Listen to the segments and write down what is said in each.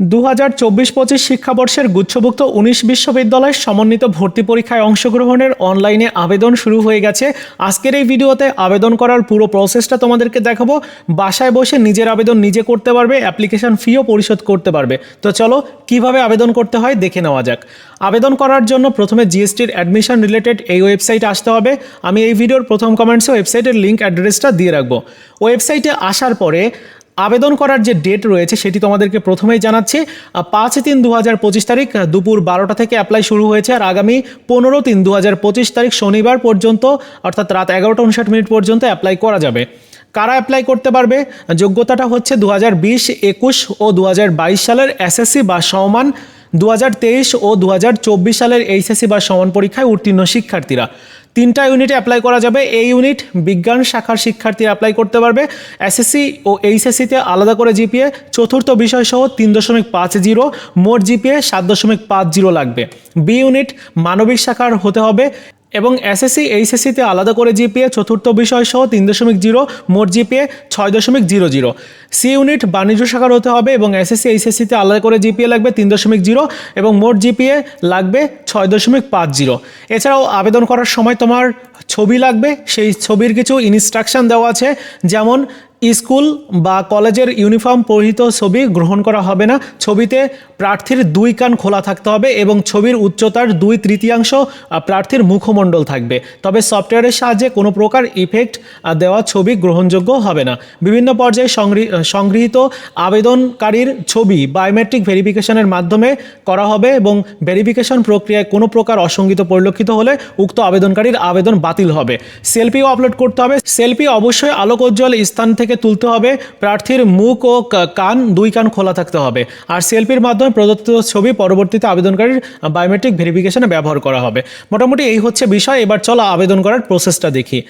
দু হাজার চব্বিশ পঁচিশ শিক্ষাবর্ষের গুচ্ছভুক্ত উনিশ বিশ্ববিদ্যালয়ের সমন্বিত ভর্তি পরীক্ষায় অংশগ্রহণের অনলাইনে আবেদন শুরু হয়ে গেছে। আজকের এই ভিডিওতে আবেদন করার পুরো প্রসেসটা তোমাদেরকে দেখাবো। বাসায় বসে নিজের আবেদন নিজে করতে পারবে অ্যাপ্লিকেশন ফিও পরিশোধ করতে পারবে। তো চলো, কীভাবে আবেদন করতে হয় দেখে নেওয়া যাক। আবেদন করার জন্য প্রথমে জিএসটির অ্যাডমিশন রিলেটেড এই ওয়েবসাইটে আসতে হবে। আমি এই ভিডিওর প্রথম কমেন্টসে ওয়েবসাইটের লিঙ্ক অ্যাড্রেসটা দিয়ে রাখব। ওয়েবসাইটে আসার পরে আবেদন করার যে ডেট রয়েছে সেটি তোমাদেরকে প্রথমেই জানাচ্ছি। পাঁচ তিন দু হাজার পঁচিশ তারিখ দুপুর বারোটা থেকে অ্যাপ্লাই শুরু হয়েছে আর আগামী পনেরো তিন দু হাজার পঁচিশ তারিখ শনিবার পর্যন্ত, অর্থাৎ রাত এগারোটা উনষাট মিনিট পর্যন্ত অ্যাপ্লাই করা যাবে। কারা অ্যাপ্লাই করতে পারবে? যোগ্যতাটা হচ্ছে দু হাজার বিশ, একুশ ও দু হাজার বাইশ সালের এসএসসি বা সমান দু হাজার তেইশ ও দু হাজার চব্বিশ সালের এইচএসসি বা সমান পরীক্ষায় উত্তীর্ণ শিক্ষার্থীরা। তিনটা ইউনিটে অ্যাপ্লাই করা যাবে। এই ইউনিট বিজ্ঞান শাখার শিক্ষার্থীরা অ্যাপ্লাই করতে পারবে। এসএসসি ও এইচএসসিতে আলাদা করে জিপিএ চতুর্থ বিষয় সহ তিন দশমিক পাঁচ জিরো। মোট জিপিএ সাত দশমিক পাঁচ জিরো লাগবে। বি ইউনিট মানবিক শাখার হতে হবে। এবং এসএসসি এইচএসসিতে আলাদা করে জিপিএ চতুর্থ বিষয় সহ তিন দশমিক জিরো, মোট জিপিএ ছয় দশমিক জিরো জিরো। সি ইউনিট বাণিজ্য শাখার হতে হবে এবং এসএসসি এইচএসসিতে আলাদা করে জিপিএ লাগবে তিন দশমিক জিরো এবং মোট জিপিএ লাগবে ছয় দশমিক পাঁচ জিরো। এছাড়াও আবেদন করার সময় তোমার ছবি লাগবে, সেই ছবির কিছু ইনস্ট্রাকশন দেওয়া আছে, যেমন স্কুল বা কলেজের ইউনিফর্ম পরিহিত ছবি গ্রহণ করা হবে না। ছবিতে প্রার্থীর দুই কান খোলা থাকতে হবে এবং ছবির উচ্চতার দুই তৃতীয়াংশ প্রার্থীর মুখমণ্ডল থাকবে। তবে সফটওয়্যারের সাহায্যে কোনো প্রকার ইফেক্ট দেওয়া ছবি গ্রহণযোগ্য হবে না। বিভিন্ন পর্যায়ে সংগৃ- সংগৃহীত আবেদনকারীর ছবি বায়োমেট্রিক ভেরিফিকেশনের মাধ্যমে করা হবে এবং ভেরিফিকেশন প্রক্রিয়ায় কোনো প্রকার অসঙ্গিত পরিলক্ষিত হলে উক্ত আবেদনকারীর আবেদন বাতিল হবে। সেলফিও আপলোড করতে হবে। সেলফি অবশ্যই আলোকোজ্জ্বল স্থান থেকে তুলতে হবে। প্রার্থীর মুখ ও কান, দুই কান খোলা থাকতে হবে। আর সেলফির মাধ্যমে প্রদত্ত ছবি পরবর্তীতে আবেদনকারীর বায়োমেট্রিক ভেরিফিকেশনে ব্যবহার করা হবে। মোটামুটি এই হচ্ছে বিষয়। এবার চলো আবেদন করার প্রসেসটা দেখি।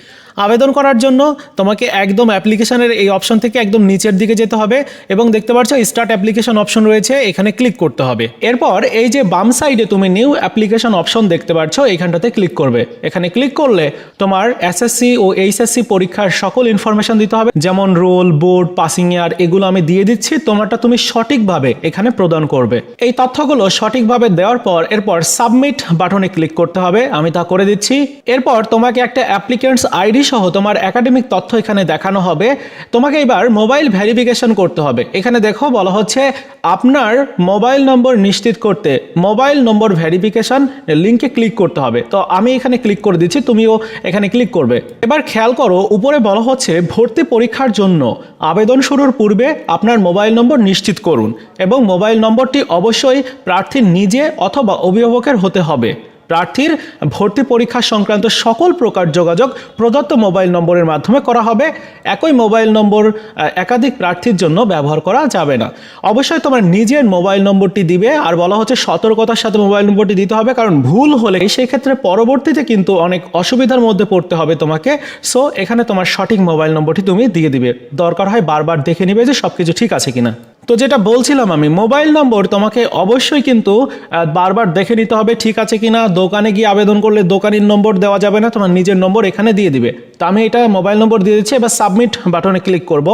আবেদন করার জন্য তোমাকে একদম অ্যাপ্লিকেশনের এই অপশন থেকে একদম নিচের দিকে যেতে হবে এবং দেখতে পাচ্ছ স্টার্ট অ্যাপ্লিকেশন অপশন রয়েছে, এখানে ক্লিক করতে হবে। এরপর এই যে বাম সাইডে তুমি নিউ অ্যাপ্লিকেশন অপশন দেখতে পাচ্ছ, এইখানটাতে ক্লিক করবে। এখানে ক্লিক করলে তোমার এসএসসি ও এইচএসসি পরীক্ষার সকল ইনফরমেশন দিতে হবে, যেমন রোল বোর্ড পাসিং ইয়ার এগুলো আমি দিয়ে দিচ্ছি, তোমারটা তুমি সঠিকভাবে এখানে প্রদান করবে। এই তথ্যগুলো সঠিকভাবে দেওয়ার পর এরপর সাবমিট বাটনে ক্লিক করতে হবে, আমি তা করে দিচ্ছি। এরপর তোমাকে একটা অ্যাপ্লিকেন্টস আইডি সহ তোমার একাডেমিক তথ্য এখানে দেখানো হবে। তোমাকে এবার মোবাইল ভেরিফিকেশন করতে হবে। এখানে দেখো বলা হচ্ছে, আপনার মোবাইল নম্বর নিশ্চিত করতে মোবাইল নম্বর ভেরিফিকেশন লিঙ্কে ক্লিক করতে হবে। তো আমি এখানে ক্লিক করে দিচ্ছি, তুমিও এখানে ক্লিক করবে। এবার খেয়াল করো, উপরে বলা হচ্ছে, ভর্তি পরীক্ষার জন্য আবেদন শুরুর পূর্বে আপনার মোবাইল নম্বর নিশ্চিত করুন এবং মোবাইল নম্বরটি অবশ্যই প্রার্থীর নিজে অথবা অভিভাবকের হতে হবে। প্রার্থীর ভর্তি পরীক্ষা সংক্রান্ত সকল প্রকার যোগাযোগ প্রদত্ত মোবাইল নম্বরের মাধ্যমে করা হবে। একই মোবাইল নম্বর একাধিক প্রার্থীর জন্য ব্যবহার করা যাবে না। অবশ্যই তোমার নিজের মোবাইল নম্বরটি দিবে, আর বলা হচ্ছে সতর্কতার সাথে মোবাইল নম্বরটি দিতে হবে, কারণ ভুল হলে সেই ক্ষেত্রে পরবর্তীতে কিন্তু অনেক অসুবিধার মধ্যে পড়তে হবে তোমাকে। সো এখানে তোমার সঠিক মোবাইল নম্বরটি তুমি দিয়ে দিবে। দরকার হয় বারবার দেখে নিবে যে সব কিছু ঠিক আছে কিনা। তো যেটা বলছিলাম আমি, মোবাইল নম্বর তোমাকে অবশ্যই কিন্তু বারবার দেখে নিতে হবে ঠিক আছে কিনা, দোকানে গিয়ে আবেদন করলে দোকানের নম্বর দেওয়া যাবে না, তোমার নিজের নম্বর এখানে দিয়ে দিবে। তো আমি এটা মোবাইল নম্বর দিয়ে দিচ্ছি, এবার সাবমিট বাটনে ক্লিক করব।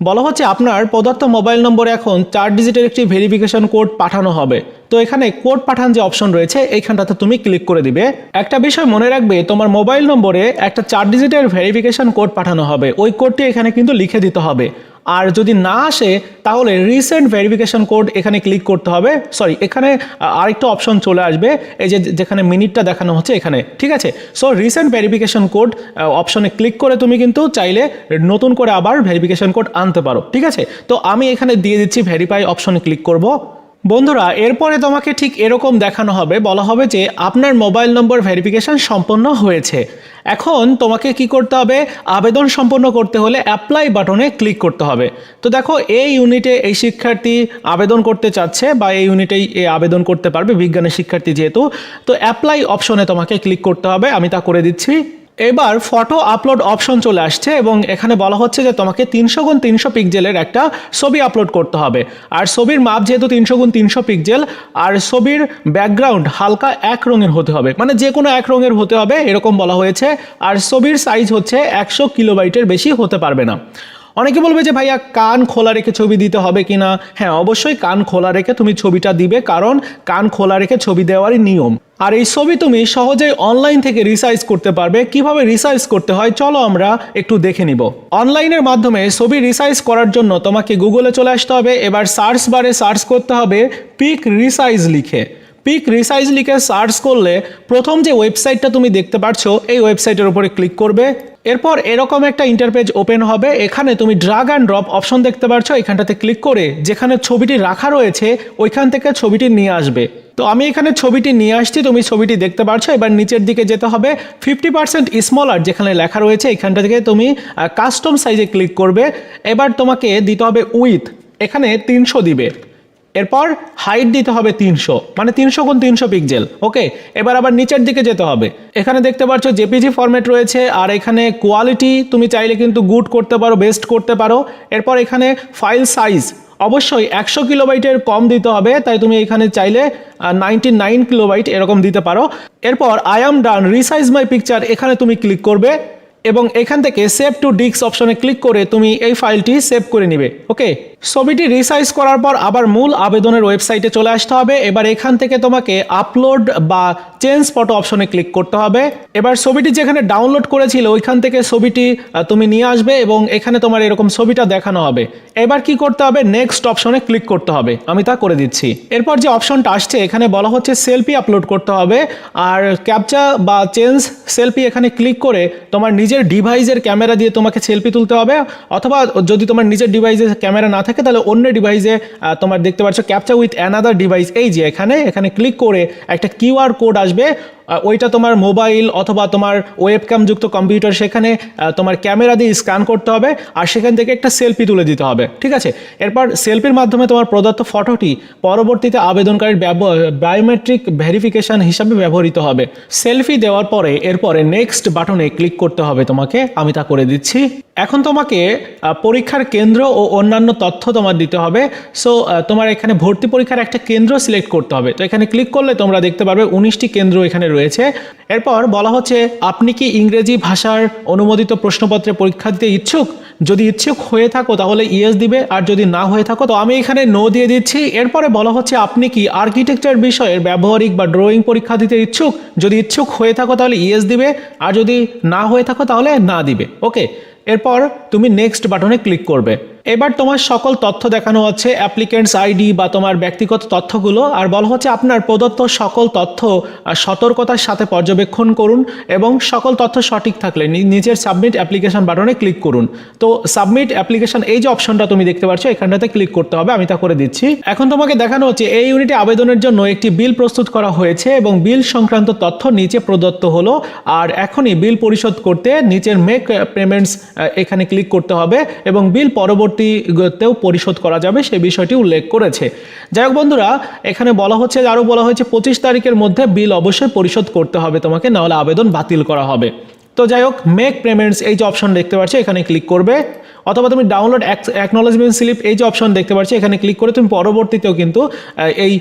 বলা হচ্ছে আপনার প্রদত্ত মোবাইল নম্বরে এখন চার ডিজিটের একটি ভেরিফিকেশন কোড পাঠানো হবে। তো এখানে কোড পাঠান যে অপশন রয়েছে, এইখানটাতে তুমি ক্লিক করে দিবে। একটা বিষয় মনে রাখবে, তোমার মোবাইল নম্বরে একটা চার ডিজিটের ভেরিফিকেশন কোড পাঠানো হবে। ওই কোডটি এখানে কিন্তু লিখে দিতে হবে। আর যদি না আসে, তাহলে রিসেন্ট ভেরিফিকেশন কোড এখানে ক্লিক করতে হবে। সরি এখানে আরেকটা অপশন চলে আসবে, এই যে, যেখানে মিনিটটা দেখানো হচ্ছে এখানে, ঠিক আছে? সো রিসেন্ট ভেরিফিকেশন কোড অপশনে ক্লিক করে তুমি কিন্তু চাইলে নতুন করে আবার ভেরিফিকেশন কোড আনতে পারো, ঠিক আছে? তো আমি এখানে দিয়ে দিচ্ছি ভেরিফাই অপশনে ক্লিক করব। বন্ধুরা, এরপরে তোমাকে ঠিক এরকম দেখানো হবে। বলা হবে যে আপনার মোবাইল নম্বর ভেরিফিকেশন সম্পন্ন হয়েছে। এখন তোমাকে কি করতে হবে? আবেদন সম্পন্ন করতে হলে অ্যাপ্লাই বাটনে ক্লিক করতে হবে। তো দেখো এই ইউনিটে এই শিক্ষার্থী আবেদন করতে চাচ্ছে বা এই ইউনিটেই এ আবেদন করতে পারবে বিজ্ঞানের শিক্ষার্থী যেহেতু। তো অ্যাপ্লাই অপশনে তোমাকে ক্লিক করতে হবে। আমি তা করে দিচ্ছি। এবার ফটো আপলোড অপশন চলে আসছে এবং এখানে বলা হচ্ছে যে তোমাকে তিনশো গুণ তিনশো পিকজেলের একটা ছবি আপলোড করতে হবে। আর ছবির মাপ যেহেতু তিনশো গুণ তিনশো পিকজেল আর ছবির ব্যাকগ্রাউন্ড হালকা এক রঙের হতে হবে। মানে যে কোনো এক রঙের হতে হবে, এরকম বলা হয়েছে। আর ছবির সাইজ হচ্ছে একশো কিলোবাইটের বেশি হতে পারবে না। অনেকে বলবে যে ভাইয়া কান খোলা রেখে ছবি দিতে হবে কি না হ্যাঁ অবশ্যই কান খোলা রেখে তুমি ছবিটা দিবে, কারণ কান খোলা রেখে ছবি দেওয়ারই নিয়ম। আর এই ছবি তুমি সহজেই অনলাইন থেকে রিসাইজ করতে পারবে। কীভাবে রিসাইজ করতে হয় চলো আমরা একটু দেখে নিব। অনলাইনের মাধ্যমে ছবি রিসাইজ করার জন্য তোমাকে গুগলে চলে আসতে হবে। এবার সার্চ বারে সার্চ করতে হবে পিক রিসাইজ লিখে। পিক রিসাইজ লিখে সার্চ করলে প্রথম যে ওয়েবসাইটটা তুমি দেখতে পাচ্ছ এই ওয়েবসাইটের উপরে ক্লিক করবে। এরপর এরকম একটা ইন্টারপেজ ওপেন হবে। এখানে তুমি ড্রাগ অ্যান্ড ড্রপ অপশন দেখতে পাচ্ছ এখানটাতে ক্লিক করে যেখানে ছবিটি রাখা রয়েছে, ওইখান থেকে ছবিটি নিয়ে আসবে। তো আমি এখানে ছবিটি নিয়ে আসছি। তুমি ছবিটি দেখতে পাচ্ছ এবার নিচের দিকে যেতে হবে। ফিফটি পার্সেন্ট স্মলার যেখানে লেখা রয়েছে, এখানটা থেকে তুমি কাস্টম সাইজে ক্লিক করবে। এবার তোমাকে দিতে হবে উইথ এখানে তিনশো দিবে। এরপর হাইট দিতে হবে তিনশো। মানে তিনশো গুণ তিনশো পিক্সেল ওকে এবার আবার নিচের দিকে যেতে হবে। এখানে দেখতে পাচ্ছ জেপিজি ফরম্যাট রয়েছে, আর এখানে কোয়ালিটি তুমি চাইলে কিন্তু গুড করতে পারো বেস্ট করতে পারো। এরপর এখানে ফাইল সাইজ অবশ্যই একশো কিলোবাইটের কম দিতে হবে, তাই তুমি এখানে চাইলে নাইনটি নাইন কিলোবাইট এরকম দিতে পারো। এরপর I am done resize my picture এখানে তুমি ক্লিক করবে। এবং এখান থেকে সেভ টু ডিস্ক অপশনে ক্লিক করে তুমি এই ফাইলটি সেভ করে নিবে ওকে ছবিটি রিসাইজ করার পর আবার মূল আবেদনের ওয়েবসাইটে চলে আসতে হবে। এবার এখান থেকে তোমাকে আপলোড বা চেঞ্জ ফটো অপশনে ক্লিক করতে হবে। এবার ছবিটি যেখানে ডাউনলোড করেছিল, ওইখান থেকে ছবিটি তুমি নিয়ে আসবে এবং এখানে তোমার এরকম ছবিটা দেখানো হবে। এবার কি করতে হবে? নেক্সট অপশনে ক্লিক করতে হবে। আমি তা করে দিচ্ছি। এরপর যে অপশনটা আসছে, এখানে বলা হচ্ছে সেলফি আপলোড করতে হবে। আর ক্যাপচা বা চেঞ্জ সেলফি এখানে ক্লিক করে তোমার নিজের ডিভাইসের ক্যামেরা দিয়ে তোমাকে সেলফি তুলতে হবে, অথবা যদি তোমার নিজের ডিভাইসে ক্যামেরা না থাকে, তাহলে অন্য ডিভাইসে তোমার দেখতে পাচ্ছ ক্যাপচা উইথ অ্যানাদার ডিভাইস এই যে এখানে এখানে ক্লিক করে একটা কিউআর কোড আসবে। ওইটা তোমার মোবাইল অথবা তোমার ওয়েবক্যাম যুক্ত কম্পিউটার, সেখানে তোমার ক্যামেরা দিয়ে স্ক্যান করতে হবে আর সেখান থেকে একটা সেলফি তুলে দিতে হবে, ঠিক আছে? এরপর সেলফির মাধ্যমে তোমার প্রদত্ত ফটোটি পরবর্তীতে আবেদনকারীর বায়োমেট্রিক ভেরিফিকেশন হিসাবে ব্যবহৃত হবে। সেলফি দেওয়ার পরে, এরপরে নেক্সট বাটনে ক্লিক করতে হবে তোমাকে, আমি তা করে দিচ্ছি। এখন তোমাকে পরীক্ষার কেন্দ্র ও অন্যান্য তথ্য তোমার দিতে হবে। সো তোমার এখানে ভর্তি পরীক্ষার একটা কেন্দ্র সিলেক্ট করতে হবে। তো এখানে ক্লিক করলে তোমরা দেখতে পারবে উনিশটি কেন্দ্র এখানে রয়েছে। এরপর বলা হচ্ছে, আপনি কি ইংরেজি ভাষার অনুমোদিত প্রশ্নপত্রে পরীক্ষা দিতে ইচ্ছুক? যদি ইচ্ছুক হয়ে থাকো তাহলে ইয়েস দিবে, আর যদি না হয়ে থাকো তো আমি এখানে নো দিয়ে দিচ্ছি। এরপরে বলা হচ্ছে, আপনি কি আর্কিটেকচার বিষয়ের ব্যবহারিক বা ড্রয়িং পরীক্ষা দিতে ইচ্ছুক? যদি ইচ্ছুক হয়ে থাকো তাহলে ইয়েস দিবে, আর যদি না হয়ে থাকো তাহলে না দিবে। ওকে, এরপর তুমি নেক্সট বাটনে ক্লিক করবে। এবার তোমার সকল তথ্য দেখানো হচ্ছে অ্যাপ্লিকেন্টস আইডি বা তোমার ব্যক্তিগত তথ্যগুলো, আর বলা হচ্ছে আপনার প্রদত্ত সকল তথ্য সতর্কতার সাথে পর্যবেক্ষণ করুন এবং সকল তথ্য সঠিক থাকলে নি- নিচের সাবমিট অ্যাপ্লিকেশন বাটনে ক্লিক করুন। তো সাবমিট অ্যাপ্লিকেশন এই যে অপশনটা তুমি দেখতে পাচ্ছ এখানটাতে ক্লিক করতে হবে, আমি তা করে দিচ্ছি। এখন তোমাকে দেখানো হচ্ছে, এই ইউনিটে আবেদনের জন্য একটি বিল প্রস্তুত করা হয়েছে এবং বিল সংক্রান্ত তথ্য নিচে প্রদত্ত হলো, আর এখনই বিল পরিশোধ করতে নিচের মেক পেমেন্টস এখানে ক্লিক করতে হবে এবং বিল পরবর্তীতেও পরিশোধ করা যাবে, সে বিষয়টি উল্লেখ করেছে। যাই হোক বন্ধুরা, এখানে বলা হচ্ছে আরও বলা হয়েছে, পঁচিশ তারিখের মধ্যে বিল অবশ্যই পরিশোধ করতে হবে তোমাকে, নাহলে আবেদন বাতিল করা হবে। তো যাই হোক মেক পেমেন্টস এই যে অপশন দেখতে পাচ্ছ, এখানে ক্লিক করবে। অথবা তুমি ডাউনলোড অ্যাকনোলজমেন্ট স্লিপ এই যে অপশন দেখতে পাচ্ছ, এখানে ক্লিক করে তুমি পরবর্তীতেও কিন্তু এই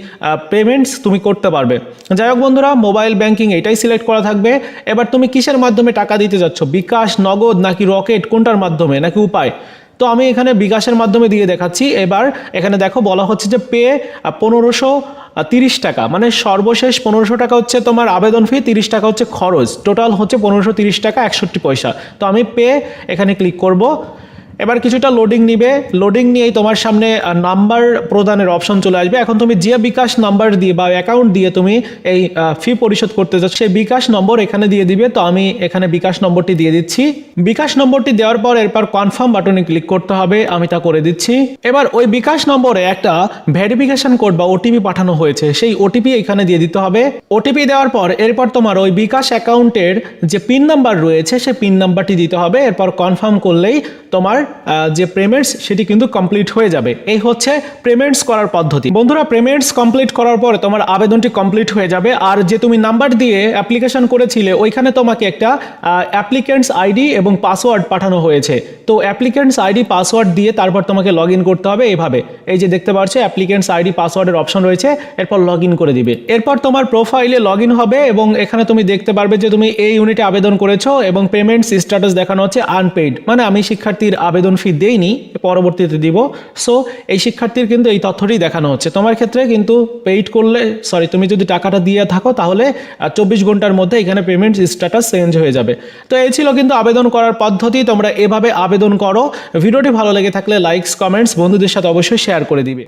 পেমেন্টস তুমি করতে পারবে। যাই হোক বন্ধুরা মোবাইল ব্যাংকিং এটাই সিলেক্ট করা থাকবে। এবার তুমি কিসের মাধ্যমে টাকা দিতে যাচ্ছ? বিকাশ, নগদ, নাকি রকেট কোনটার মাধ্যমে? নাকি উপায়? তো আমি এখানে বিকাশের মাধ্যমে দিয়ে দেখাচ্ছি। এবার এখানে দেখো বলা হচ্ছে যে পে পনেরোশো তিরিশ টাকা। মানে সর্বশেষ পনেরোশো টাকা হচ্ছে তোমার আবেদন ফি তিরিশ টাকা হচ্ছে খরচ। টোটাল হচ্ছে পনেরোশো তিরিশ টাকা, একষট্টি পয়সা। তো আমি পে এখানে ক্লিক করব। এবার কিছুটা লোডিং নিবে। লোডিং নিয়েই তোমার সামনে নাম্বার প্রদানের অপশন চলে আসবে। এখন তুমি যে বিকাশ নাম্বার দিয়ে বা অ্যাকাউন্ট দিয়ে তুমি এই ফি পরিশোধ করতে চাচ্ছ সেই বিকাশ নম্বর এখানে দিয়ে দিবে। তো আমি এখানে বিকাশ নম্বরটি দিয়ে দিচ্ছি। বিকাশ নম্বরটি দেওয়ার পর এরপর কনফার্ম বাটনে ক্লিক করতে হবে। আমি তা করে দিচ্ছি। এবার ওই বিকাশ নম্বরে একটা ভেরিফিকেশন কোড বা ওটিপি পাঠানো হয়েছে। সেই ওটিপি এখানে দিয়ে দিতে হবে। ওটিপি দেওয়ার পর এরপর তোমার ওই বিকাশ অ্যাকাউন্টের যে পিন নাম্বার রয়েছে, সেই পিন নাম্বারটি দিতে হবে। এরপর কনফার্ম করলেই তোমার যে পেমেন্টস সেটি কিন্তু কমপ্লিট হয়ে যাবে। এই হচ্ছে পেমেন্টস করার পদ্ধতি। বন্ধুরা পেমেন্টস কমপ্লিট করার পরে তোমার আবেদনটি কমপ্লিট হয়ে যাবে। আর যে তুমি নাম্বার দিয়ে অ্যাপ্লিকেশন করেছিলে, ওইখানে তোমাকে একটা অ্যাপ্লিকেন্টস আইডি এবং পাসওয়ার্ড পাঠানো হয়েছে। তো অ্যাপ্লিকেন্টস আইডি পাসওয়ার্ড দিয়ে তারপর তোমাকে লগ করতে হবে এইভাবে। এই যে দেখতে পাচ্ছ অ্যাপ্লিকেন্টস আইডি পাসওয়ার্ডের অপশন রয়েছে। এরপর লগ করে দিবে। এরপর তোমার প্রোফাইলে লগ হবে এবং এখানে তুমি দেখতে পারবে যে তুমি এই ইউনিটে আবেদন করেছ এবং পেমেন্টস স্ট্যাটাস দেখানো হচ্ছে আনপেইড মানে আমি শিক্ষার্থী শিক্ষার্থীর আবেদন ফি দেইনি, পরবর্তীতে দিব। সো এই শিক্ষার্থীর কিন্তু এই তথ্যটি দেখানো হচ্ছে। তোমার ক্ষেত্রে কিন্তু পেইড করলে সরি তুমি যদি টাকাটা দিয়ে থাকো, তাহলে চব্বিশ ঘণ্টার মধ্যে এখানে পেমেন্ট স্ট্যাটাস চেঞ্জ হয়ে যাবে। তো এই ছিল কিন্তু আবেদন করার পদ্ধতি। তোমরা এভাবে আবেদন করো। ভিডিওটি ভালো লেগে থাকলে লাইকস কমেন্টস বন্ধুদের সাথে অবশ্যই শেয়ার করে দিবে।